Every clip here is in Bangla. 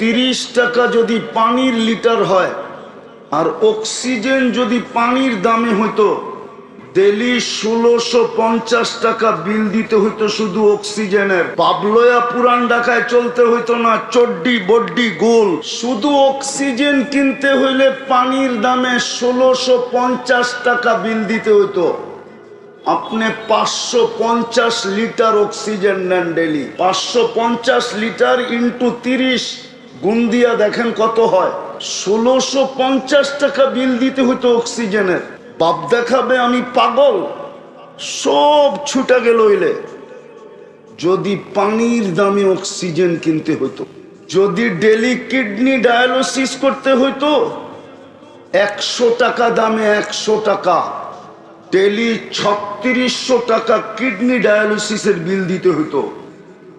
তিরিশ টাকা যদি পানির লিটার হয়, আর অক্সিজেন যদি পানির দামে হইতো, ডেলি ষোলোশো পঞ্চাশ টাকা বিল দিতে হইতো শুধু অক্সিজেনের। বাবলয়া পুরান ঢাকায় চলতে হইতো না, চড্ডি বড্ডি গোল। শুধু অক্সিজেন কিনতে হইলে পানির দামে ষোলোশো পঞ্চাশ টাকা বিল দিতে হইতো। আপনি পাঁচশো পঞ্চাশ লিটার অক্সিজেন নেন ডেলি। পাঁচশো পঞ্চাশ লিটার ইন্টু তিরিশ গুণ দিয়া দেখেন কত হয়। ষোলোশো পঞ্চাশ টাকা বিল দিতে হতো অক্সিজেনের। বাপ দেখাবে আমি পাগল। সব ছুটা গেল হইলে। যদি পানির দামে অক্সিজেন কিনতে হতো যদি ডেলি কিডনি ডায়ালিসিস করতে হইতো, একশো টাকা দামে একশো টাকা, ডেলি ছত্রিশশো টাকা কিডনি ডায়ালিসিসের বিল দিতে হতো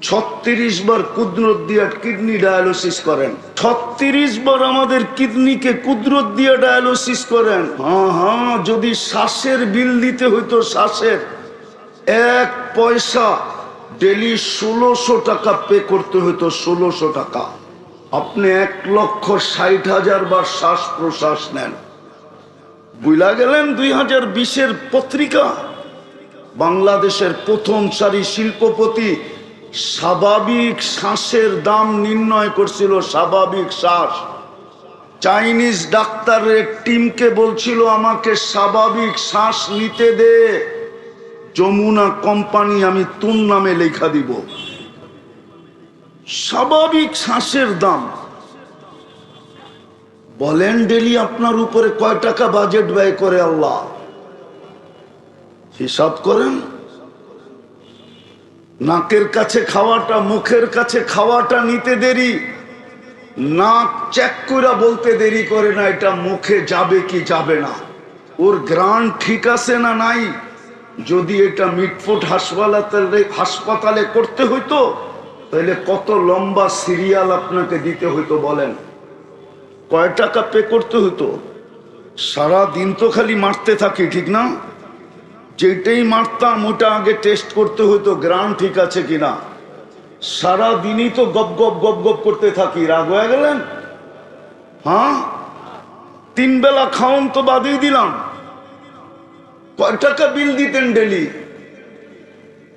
ছত্রিশ বার কুদরত দিয়ে কিডনি ডায়ালিসিস করেন। ছত্রিশ বার আমাদের কিডনিকে কুদরত দিয়ে ডায়ালিসিস করেন। হ্যাঁ হ্যাঁ যদি শ্বাসের বিল দিতে হইতো শ্বাসের, এক পয়সা ডেলি ষোলোশো টাকা পে করতে হতো ষোলোশো টাকা। আপনি এক লক্ষ ষাট হাজার বার শ্বাস প্রশ্বাস নেন। বুইলা গেলেন দুই হাজার বিশের পত্রিকা। বাংলাদেশের প্রথম সারি শিল্পপতি স্বাভাবিক শ্বাসের দাম নির্ণয় করছিল স্বাভাবিক শ্বাস। চাইনিজ ডাক্তারের টিমকে বলছিল, আমাকে স্বাভাবিক শ্বাস নিতে দে। যমুনা কোম্পানি আমি তুন নামে লেখা দিব। স্বাভাবিক শ্বাসের দাম। বলেন ডেলি আপনার উপরে কয় টাকা বাজেট ব্যয় করে আল্লাহ? হিসাব করেন। নাকের কাছে খাওয়াটা, মুখের কাছে খাওয়াটা নিতে দেরি। নাক চেক করে বলতে দেরি করে না, এটা মুখে যাবে কি যাবে না। ওর গ্রান ঠিক আছে না নাই? যদি এটা মিটফুট হাসপাতালে হাসপাতালে করতে হইতো, তাহলে কত লম্বা সিরিয়াল আপনাকে দিতে হইতো বলেন। কয় টাকা পে করতে হতো সারা দিন তো খালি মারতে থাকি, ঠিক না? যেটাই মারতাম, ওটা আগে টেস্ট করতে হতো গ্রাম ঠিক আছে কিনা। সারা দিনই তো গপ গপ গপ গপ করতে থাকি, রাগ হয়ে গেলেন? হ্যাঁ? তিন বেলা খাওন তো বাদই দিলাম। কয় টাকা বিল দিতেন ডেলি?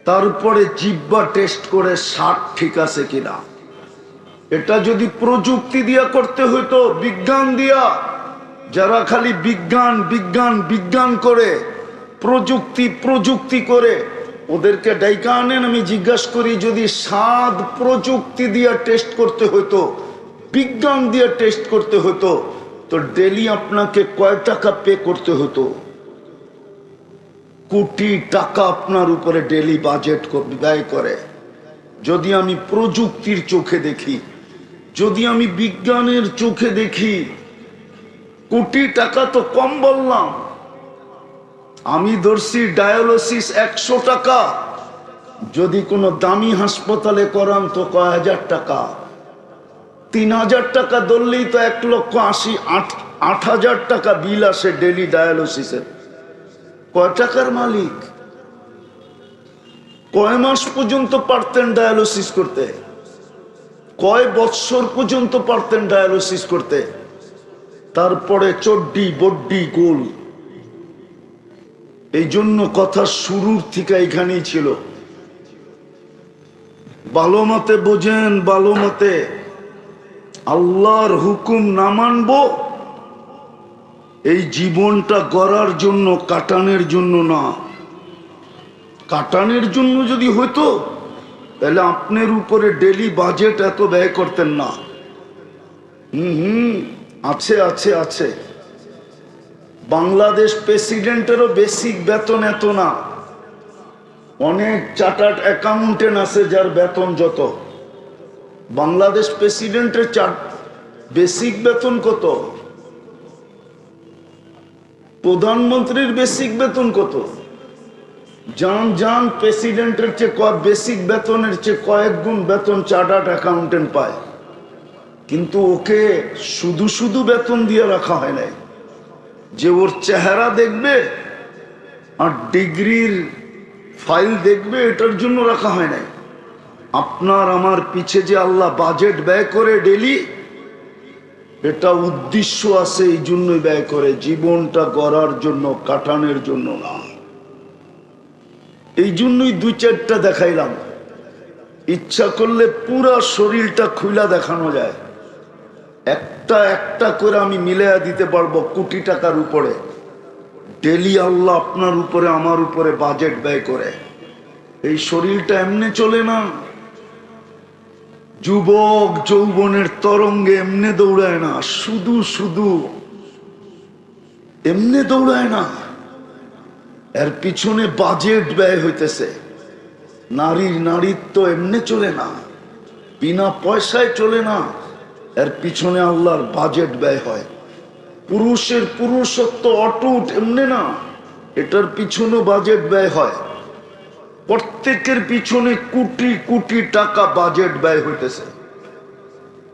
তারপরে জিব্বা টেস্ট করে ষাট ঠিক আছে কিনা। এটা যদি প্রযুক্তি দিয়া করতে হইতো, বিজ্ঞান দিয়া, যারা খালি বিজ্ঞান বিজ্ঞান বিজ্ঞান করে প্রযুক্তি প্রযুক্তি করে ওদেরকে ডাইকা আনেন। আমি জিজ্ঞাসা করি, যদি স্বাদ প্রযুক্তি দিয়ে টেস্ট করতে হতো বিজ্ঞান দিয়ে টেস্ট করতে হতো তো ডেলি আপনাকে কয় টাকা পে করতে হতো কোটি টাকা আপনার উপরে ডেলি বাজেট ব্যয় করে। যদি আমি প্রযুক্তির চোখে দেখি, যদি আমি বিজ্ঞানের চোখে দেখি, কোটি টাকা তো কম বললাম। আমি ধরছি ডায়ালিসিস একশো টাকা। যদি কোনো দামি হাসপাতালে করান তো কয় হাজার টাকা? তিন হাজার টাকা ধরলেই তো এক লক্ষ আশি, আট আট হাজার টাকা বিল আসে ডেলি ডায়ালিসিসের। কয় টাকার মালিক? কয় মাস পর্যন্ত পারতেন ডায়ালিসিস করতে? কয় বৎসর পর্যন্ত পারতেন ডায়ালিসিস করতে? তারপরে চড্ডি, বড্ডি, গোল। এই জন্য কথা শুরুর থেকে এখানেই ছিল। ভালো মতে বোঝেন, ভালো মতে আল্লাহর হুকুম না মানব, এই জীবনটা গড়ার জন্য, কাটানের জন্য না। কাটানের জন্য যদি হইতো, তাহলে আপনার উপরে ডেলি বাজেট এত ব্যয় করতেন না। হুম হুম, আছে আছে আছে। বাংলাদেশ প্রেসিডেন্টেরও বেসিক বেতন এত না। অনেক চার্টার্ড অ্যাকাউন্টেন্ট আছে যার বেতন যত। বাংলাদেশ প্রেসিডেন্টের চার বেসিক বেতন কত? প্রধানমন্ত্রীর বেসিক বেতন কত? যান যান প্রেসিডেন্টের চেয়ে কয় বেসিক বেতনের চেয়ে কয়েক গুণ বেতন চার্টার্ড অ্যাকাউন্টেন্ট পায়। কিন্তু ওকে শুধু শুধু বেতন দিয়ে রাখা হয় নাই। যে ওর চেহারা দেখবে আর ডিগ্রির ফাইল দেখবে, এটার জন্য রাখা হয় নাই। আপনার আমার পিছে যে আল্লাহ বাজেট ব্যয় করে ডেলি, এটা উদ্দেশ্য আছে এই জন্যই ব্যয় করে, জীবনটা গড়ার জন্য, কাটানোর জন্য না। এই জন্যই দুই চারটা দেখাইলাম। ইচ্ছা করলে পুরা শরীরটা খুলা দেখানো যায়। একটা একটা করে আমি মিলাইয়া দিতে পারব কোটি টাকার উপরে। ডেলি আল্লাহ আপনার উপরে, আমার উপরে বাজেট ব্যয় করে। এই শরীরটা এমনি চলে না। যুবক যৌবনের তরঙ্গে এমনে দৌড়ায় না, শুধু শুধু এমনি দৌড়ায় না। এর পিছনে বাজেট ব্যয় হইতেছে। নারীর নারীত্ব এমনি চলে না। বিনা পয়সায় চলে না। এর পিছনে আল্লাহর বাজেট ব্যয় হয়। পুরুষের পুরুষত্ব অটুট, এমনি না। এটার পিছনে বাজেট ব্যয় হয়। প্রত্যেকের পিছনে কোটি কোটি টাকা বাজেট ব্যয় হইতেছে।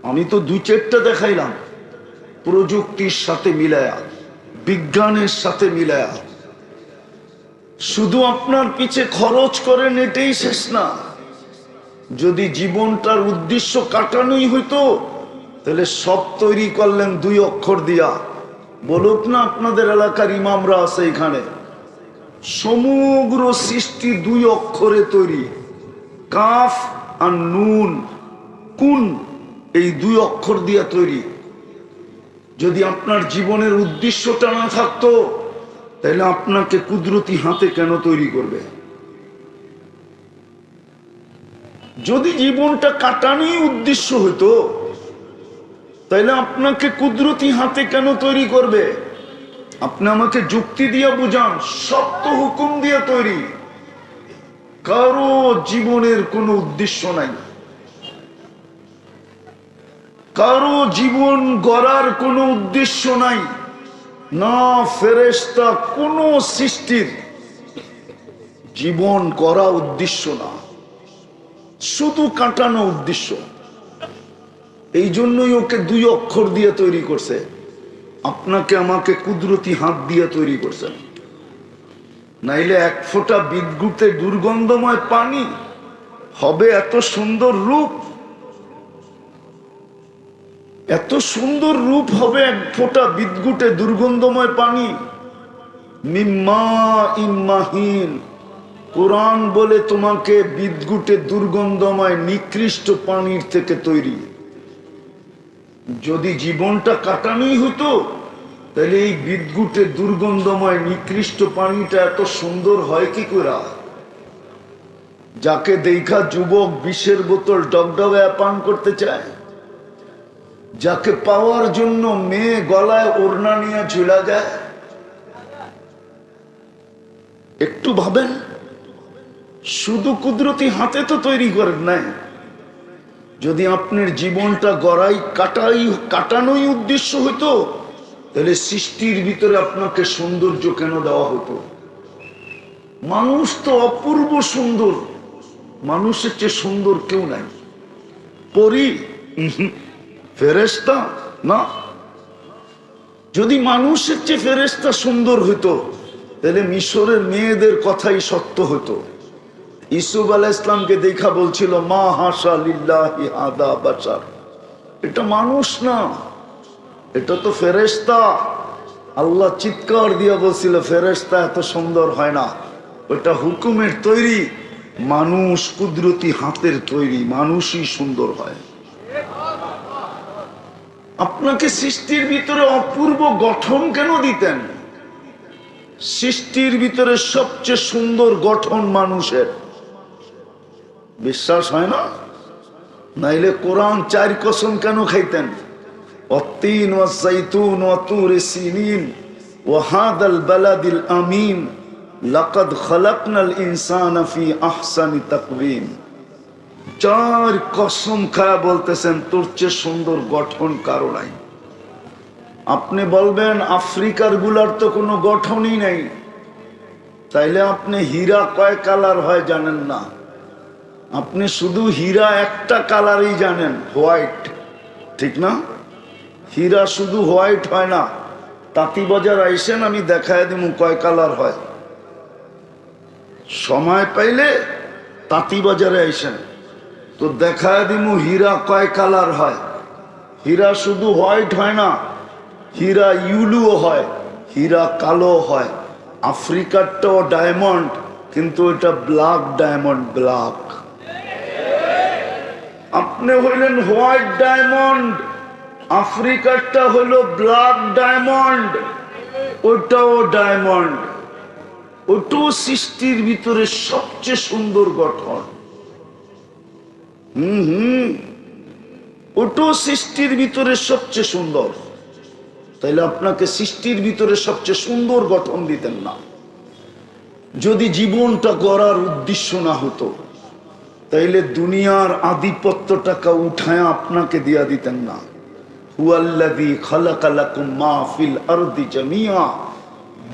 আমি তো দুই চারটা দেখাইলাম। প্রযুক্তির সাথে মিলায়া, বিজ্ঞানের সাথে মিলায়া। শুধু আপনার পিছে খরচ করেন এটাই শেষ না। যদি জীবনটার উদ্দেশ্য কাটানোই হইতো তাহলে সব তৈরি করলেন দুই অক্ষর দিয়া। বলুক না আপনাদের এলাকার ইমামরা আছে এখানে। সমগ্র সৃষ্টি দুই অক্ষরে তৈরি। কাফ আর নুন, কুন এই দুই অক্ষর দিয়া তৈরি। যদি আপনার জীবনের উদ্দেশ্যটা না থাকতো, তাহলে আপনাকে কুদরতি হাতে কেন তৈরি করবে? যদি জীবনটা কাটানোই উদ্দেশ্য হতো তাহলে আপনাকে কুদরতি হাতে কেন তৈরি করবে? আপনি আমাকে যুক্তি দিয়ে বুঝান তো হুকুম দিয়ে তৈরি। কারও জীবনের কোনো উদ্দেশ্য নাই। কারও জীবন গড়ার কোনো উদ্দেশ্য নাই। না ফেরেস্তা কোনো সৃষ্টির জীবন করা উদ্দেশ্য না। শুধু কাটানো উদ্দেশ্য। এই জন্যই ওকে দুই অক্ষর দিয়ে তৈরি করছে। আপনাকে আমাকে কুদরতি হাত দিয়ে তৈরি করছেন নাইলে এক ফোঁটা বিদ্যুতে দুর্গন্ধময় পানি হবে এত সুন্দর রূপ। এত সুন্দর রূপ হবে এক ফোঁটা বিদ্যুটে দুর্গন্ধময় পানি। মিম্মা ইম্মাহীন। কোরআন বলে তোমাকে বিদ্যুটে দুর্গন্ধময় নিকৃষ্ট পানির থেকে তৈরি। যদি জীবনটা কাটানোই হতো, তাহলে এই বিদ্যুটে দুর্গন্ধময় নিকৃষ্ট পানিটা এত সুন্দর হয় কি করে? যাকে দেখা যুবক বিষের বোতল ডগডগে পান করতে চায়, যাকে পাওয়ার জন্য মেয়ে গলায় ওড়না নিয়ে ঝুলা যায়। একটু ভাবেন, শুধু কুদরতি হাতে তো তৈরি করেন নাই। যদি আপনার জীবনটা গড়াই, কাটাই, কাটানোই উদ্দেশ্য হইতো, তাহলে সৃষ্টির ভিতরে আপনাকে সৌন্দর্য কেন দেওয়া হতো মানুষ তো অপূর্ব সুন্দর। মানুষের চেয়ে সুন্দর কেউ নাই। পরি ফেরেস্তা না? যদি মানুষের চেয়ে ফেরেস্তা সুন্দর হতো তাহলে মিশরের মেয়েদের কথাই সত্য হতো ইসুফ আলাহ ইসলামকে দেখা বলছিল, মা হাসা এটা মানুষ না, এটা তো ফেরেস্তা আল্লাহ চিৎকার দিয়া বলছিল ফেরেস্তা এত সুন্দর হয় না ওটা হুকুমের তৈরি, মানুষ কুদরতি হাতের তৈরি, মানুষই সুন্দর হয়। আপনাকে সৃষ্টির ভিতরে অপূর্ব গঠন কেন দিতেন? সৃষ্টির ভিতরে সবচেয়ে সুন্দর গঠন মানুষের। বিশ্বাস হয় না? নাইলে কোরআন চার কসম কেন খাইতেন? কসম বলতেছেন, তোর চেয়ে সুন্দর গঠন কারও নাই। আপনি বলবেন, আফ্রিকারগুলার তো কোনো গঠনই নেই। তাইলে আপনি হীরা কয় কালার হয় জানেন না? আপনি শুধু হীরা একটা কালারই জানেন, হোয়াইট। ঠিক না? হীরা শুধু হোয়াইট হয় না, তাঁতি বাজার আইসেন, আমি দেখায় দিব কয় কালার হয়। সময় পাইলে তাঁতি বাজারে আইসেন। তো দেখায় দিমু হীরা কয় কালার হয়। হীরা শুধু হোয়াইট হয় না, হীরা ইউলুও হয়, হীরা কালো হয়। আফ্রিকারটাও ডায়মন্ড, কিন্তু এটা ব্ল্যাক ডায়মন্ড, ব্ল্যাক। আপনি হইলেন হোয়াইট ডায়মন্ড, আফ্রিকারটা হলো ব্ল্যাক ডায়মন্ড ওটাও ডায়মন্ড। ওটাও সৃষ্টির ভিতরে সবচেয়ে সুন্দর গঠন। হুম হুম। ওটাও সৃষ্টির ভিতরে সবচেয়ে সুন্দর। তাইলে আপনাকে সৃষ্টির ভিতরে সবচেয়ে সুন্দর গঠন দিতেন না। যদি জীবনটা গড়ার উদ্দেশ্য না হতো তাইলে দুনিয়ার আধিপত্যটাকে উঠায় আপনাকে দিয়া দিতেন না।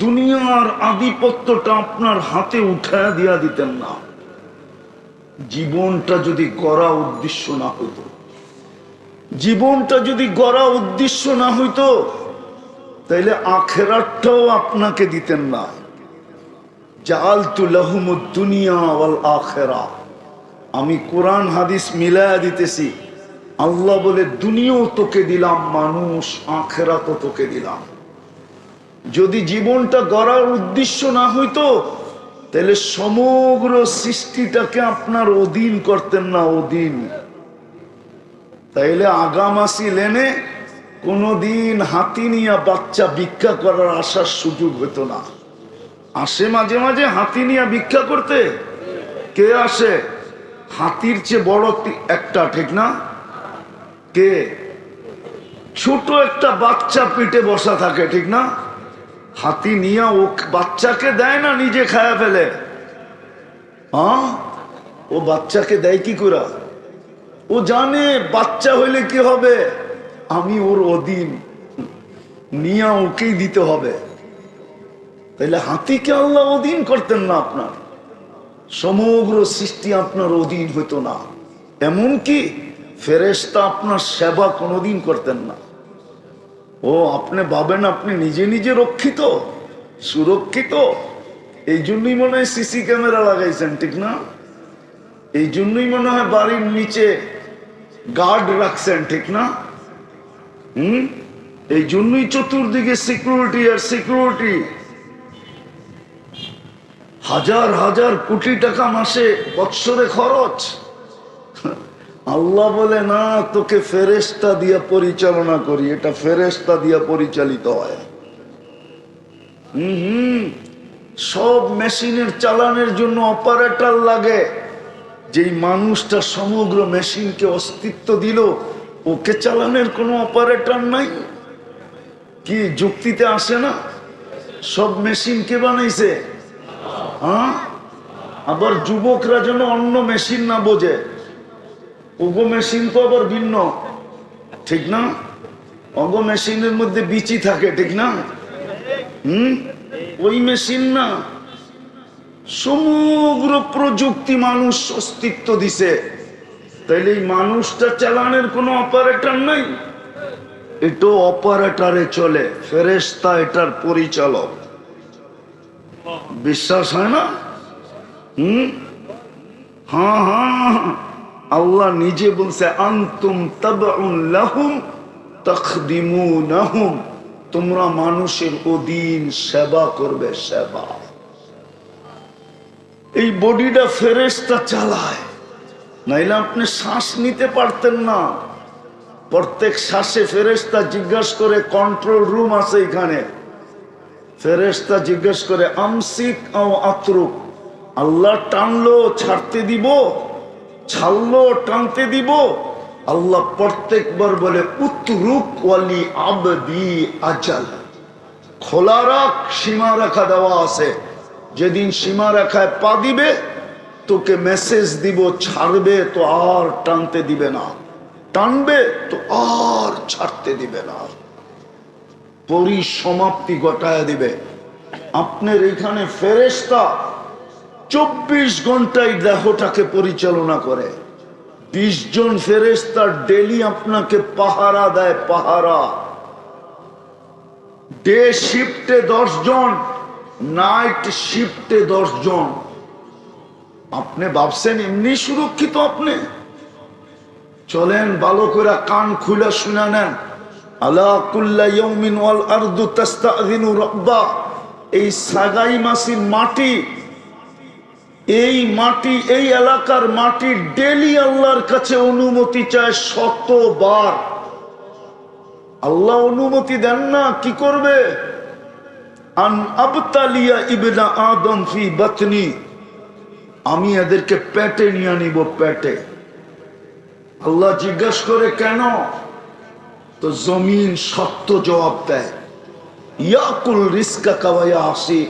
দুনিয়ার আধিপত্যটা আপনার হাতে উঠায় দিয়া দিতেন না। জীবনটা যদি গড়া উদ্দেশ্য না হইতো, জীবনটা যদি গড়া উদ্দেশ্য না হইতো, তাইলে আখেরাতটাও আপনাকে দিতেন না। জালতু লাহুমুদ দুনিয়া আখেরা। আমি কোরআন, হাদিস মিলায়া দিতেছি। আল্লাহ বলে, দুনিয়াও তোকে দিলাম, মানুষ আখেরাতও তোকে দিলাম। যদি জীবনটা গড়ার উদ্দেশ্য না হইতো, তাহলে সমগ্র সৃষ্টিটাকে আপনার অধীন করতেন না, অধীন। তাইলে আগামাসি লেনে কোনোদিন হাতি নিয়ে বাচ্চা ভিক্ষা করার আসার সুযোগ হতো না। আসে মাঝে মাঝে হাতি নিয়ে ভিক্ষা করতে? কে আসে? হাতির চেয়ে বড় একটা ঠিক না? কে? ছোট একটা বাচ্চা পিঠে বসা থাকে, ঠিক না? হাতি নিয়ে ও বাচ্চাকে দেয় না, নিজে খায়া ফেলে। ও বাচ্চাকে দেয় কি করে? ও জানে বাচ্চা হইলে কি হবে? আমি ওর অধীন। নিয়ে ওকেই দিতে হবে। তাইলে হাতিকে আল্লাহ অধীন করতেন না আপনার। সমগ্র সৃষ্টি আপনার অধীন হইতো না। এমনকি ফেরেশতা আপনার সেবা কোনোদিন করতেন না। ও, আপনি ভাবেন আপনি নিজে নিজে রক্ষিত, সুরক্ষিত? এই জন্যই মনে হয় সিসি ক্যামেরা লাগাইছেন, ঠিক না? এই জন্যই মনে হয় বাড়ির নিচে গার্ড রাখছেন, ঠিক না? হুম? এই জন্যই চতুর্দিকে সিকিউরিটি আর সিকিউরিটি হাজার হাজার কোটি টাকা মাসে, বৎসরে খরচ। আল্লাহ বলে, না, তোকে ফেরেস্তা দিয়া পরিচালনা করি। এটা ফেরেস্তা দিয়া পরিচালিত হয়। হুম। সব মেশিনের চালানের জন্য অপারেটর লাগে। যেই মানুষটা সমগ্র মেশিনকে অস্তিত্ব দিল, ওকে চালানের কোনো অপারেটর নাই। কি, যুক্তিতে আসে না? সব মেশিন কে বানাইছে? আবার যুবকরা যেন অন্য মেশিন না বোঝে। ওগো মেশিন তো আবার ভিন্ন। ঠিক না? অগো মেশিনের মধ্যে বিচি থাকে, ঠিক না? হুম? ওই মেশিন না। সমগ্র প্রযুক্তি মানুষ অস্তিত্ব দিছে। তাইলে এই মানুষটা চালানোর কোনো অপারেটর নাই? এটা অপারেটরে চলে ফেরেস্তা এটার পরিচালক। বিশ্বাস হয় না? হুম? হ্যাঁ হ্যাঁ আল্লাহ নিজে বলছে, আন্তুম লাহুম তাখদিমুনাহুম তোমরা মানুষের অধীন সেবা করবে, সেবা। এই বডিটা ফেরেস্তা চালায়। নাইলে আপনি শ্বাস নিতে পারতেন না। প্রত্যেক শ্বাসে ফেরেস্তা জিজ্ঞাসা করে, কন্ট্রোল রুম আছে এখানে? ফেরেস্তা জিজ্ঞেস করে, আমসিক ও আত্রুক? আল্লাহ টানলো, ছাড়তে দিব? ছাড়লো, টানতে দিব? আল্লাহ প্রত্যেকবার বলে উত্তরুক ওয়ালি আবদি আজাল। খোলা রাখ, সীমা রেখা দেওয়া আছে। যেদিন সীমা রেখায় পা দিবে, তোকে মেসেজ দিব, ছাড়বে তো আর টানতে দিবে না। টানবে তো আর ছাড়তে দিবে না। পরিসমাপ্তি ঘটায় দিবে। আপনার এখানে ফেরেস্তা চব্বিশ ঘন্টায় দেহটাকে পরিচালনা করে। বিশ জন ফেরেস্তা ডেলি আপনাকে পাহারা দেয়, পাহারা। ডে শিফটে দশ জন, নাইট শিফটে দশ জন। আপনি ভাবছেন, এমনি সুরক্ষিত আপনি? চলেন, ভালো করে কান খুলে শুনে নেন। এই সাগাই মাসির মাটি, এই মাটি, এই এলাকার মাটি ডেলি আল্লাহর কাছে অনুমতি চায় শতবার। আল্লাহ অনুমতি দেন না, কি করবে? আন আবতালিয়া ইবনা আদম ফি বাতনি। আমি এদেরকে পেটে নিয়ে নিব পেটে। আল্লাহ জিজ্ঞাসা করে, কেন? তো জমিন সত্য জবাব দেয়। ইয়াকুল রিস্কা কাওয়াইয়া আসি